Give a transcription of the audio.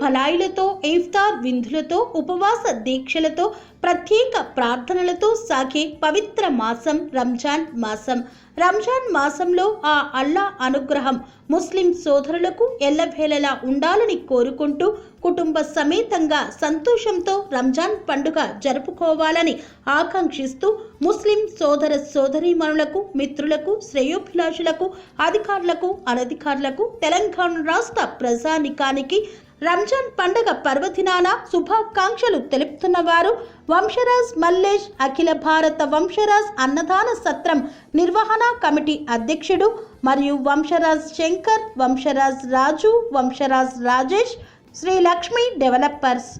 భలాయిలతో ఇఫ్తార్ విందులతో ఉపవాస దీక్షలతో ప్రత్యేక ప్రార్థనలతో సాగే పవిత్ర మాసం రంజాన్ మాసం. రంజాన్ మాసంలో ఆ అల్లా అనుగ్రహం ముస్లిం సోదరులకు ఎల్లవేళలా ఉండాలని కోరుకుంటూ కుటుంబ సమేతంగా సంతోషంతో రంజాన్ పండుగ జరుపుకోవాలని ఆకాంక్షిస్తూ ముస్లిం సోదర సోదరీమణులకు మిత్రులకు శ్రేయోభిలాషులకు అధికారులకు అనధికారులకు తెలంగాణ రాష్ట్ర ప్రజానికానికి రంజాన్ పండగ పర్వదినాన శుభాకాంక్షలు తెలుపుతున్న వారు వంశరాజ్ మల్లేష్ అఖిల భారత వంశరాజ్ అన్నదాన సత్రం నిర్వహణ కమిటీ అధ్యక్షుడు మరియు వంశరాజ్ శంకర్ వంశరాజ్ రాజు వంశరాజ్ రాజేష్ శ్రీ లక్ష్మి డెవలపర్స్.